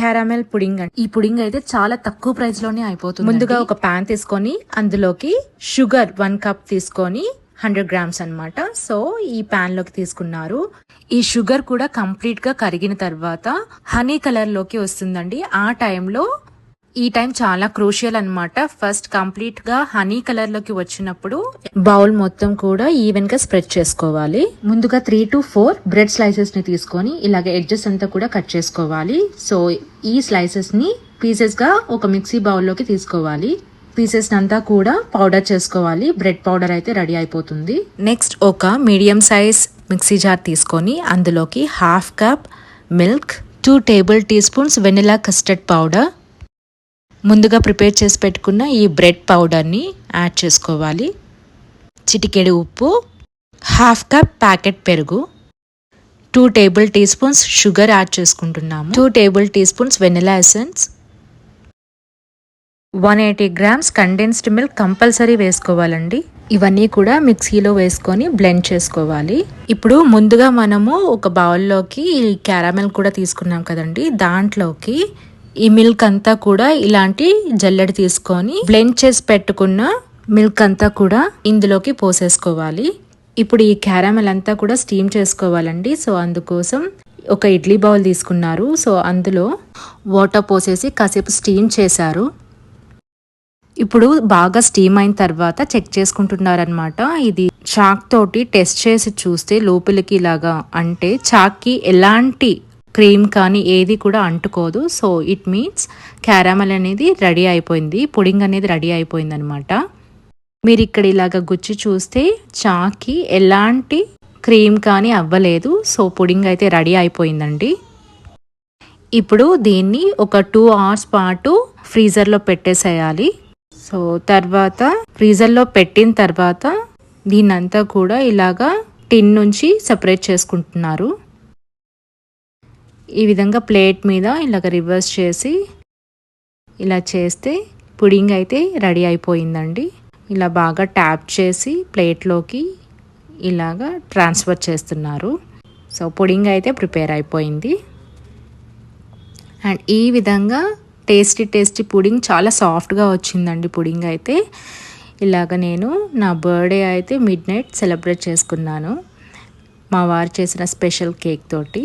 Caramel pudding ఈ pudding అయితే చాలా తక్కువ ప్రైస్లోనే అయిపోతుంది ముందుగా ఒక ప్యాన్ తీసుకొని అందులోకి షుగర్ వన్ కప్ తీసుకొని హండ్రెడ్ గ్రామ్స్ అన్నమాట. సో ఈ ప్యాన్లోకి తీసుకున్నారు. ఈ షుగర్ కూడా కంప్లీట్గా కరిగిన తర్వాత హనీ కలర్లోకి వస్తుందండి. ఆ టైంలో ఈ టైం చాలా క్రూషియల్ అన్నమాట. ఫస్ట్ కంప్లీట్గా హనీ కలర్లోకి వచ్చినప్పుడు బౌల్ మొత్తం కూడా ఈవెన్గా స్ప్రెడ్ చేసుకోవాలి. ముందుగా త్రీ టు ఫోర్ బ్రెడ్ స్లైసెస్ని తీసుకొని ఇలాగే ఎడ్జెస్ అంతా కూడా కట్ చేసుకోవాలి. సో ఈ స్లైసెస్ని పీసెస్గా ఒక మిక్సీ బౌల్లోకి తీసుకోవాలి. పీసెస్ అంతా కూడా పౌడర్ చేసుకోవాలి. బ్రెడ్ పౌడర్ అయితే రెడీ అయిపోతుంది. నెక్స్ట్ ఒక మీడియం సైజ్ మిక్సీ జార్ తీసుకొని అందులోకి half cup milk two tablespoons vanilla custard powder ముందుగా ప్రిపేర్ చేసి పెట్టుకున్న ఈ బ్రెడ్ పౌడర్ని యాడ్ చేసుకోవాలి. చిటికెడు ఉప్పు హాఫ్ కప్ ప్యాకెట్ పెరుగు two table tea spoons sugar add చేసుకుంటున్నాము. Two tablespoons vanilla essence one eighty grams condensed milk compulsory వేసుకోవాలండి. ఇవన్నీ కూడా మిక్సీలో వేసుకొని బ్లెండ్ చేసుకోవాలి. ఇప్పుడు ముందుగా మనము ఒక బౌల్లోకి ఈ క్యారామెల్ కూడా తీసుకున్నాం కదండి. దాంట్లోకి ఈ మిల్క్ అంతా కూడా ఇలాంటి జల్లెడ తీసుకొని బ్లెండ్ చేసి పెట్టుకున్న మిల్క్ అంతా కూడా ఇందులోకి పోసేసుకోవాలి. ఇప్పుడు ఈ క్యారమెల్ అంతా కూడా స్టీమ్ చేసుకోవాలండి. సో అందుకోసం ఒక ఇడ్లీ బౌల్ తీసుకున్నారు. సో అందులో వాటర్ పోసేసి కాసేపు స్టీమ్ చేశారు. ఇప్పుడు బాగా స్టీమ్ అయిన తర్వాత చెక్ చేసుకుంటున్నారనమాట ఇది చాక్ తోటి టెస్ట్ చేసి చూస్తే లోపలికి ఇలాగా అంటే చాక్కి ఎలాంటి క్రీమ్ కానీ ఏది కూడా అంటుకోదు. సో ఇట్ మీన్స్ క్యారామల్ అనేది రెడీ అయిపోయింది. పుడింగ్ అనేది రెడీ అయిపోయింది అనమాట మీరు ఇక్కడ ఇలాగ గుచ్చి చూస్తే చాకి ఎలాంటి క్రీమ్ కానీ అవ్వలేదు. సో పుడింగ్ అయితే రెడీ అయిపోయిందండి. ఇప్పుడు దీన్ని ఒక టూ అవర్స్ పాటు ఫ్రీజర్లో పెట్టేసేయాలి. సో తర్వాత ఫ్రీజర్లో పెట్టిన తర్వాత దీన్నంతా కూడా ఇలాగా టిన్ నుంచి సపరేట్ చేసుకుంటున్నారు. ఈ విధంగా ప్లేట్ మీద ఇలాగ రివర్స్ చేసి ఇలా చేస్తే పుడింగ్ అయితే రెడీ అయిపోయిందండి. ఇలా బాగా ట్యాప్ చేసి ప్లేట్లోకి ఇలాగా ట్రాన్స్ఫర్ చేస్తున్నారు. సో పుడింగ్ అయితే ప్రిపేర్ అయిపోయింది. అండ్ ఈ విధంగా టేస్టీ టేస్టీ పుడింగ్ చాలా సాఫ్ట్గా వచ్చిందండి పుడింగ్ అయితే. ఇలాగ నేను నా బర్త్డే అయితే మిడ్ నైట్ సెలబ్రేట్ చేసుకున్నాను. మా వారు చేసిన స్పెషల్ కేక్ తోటి.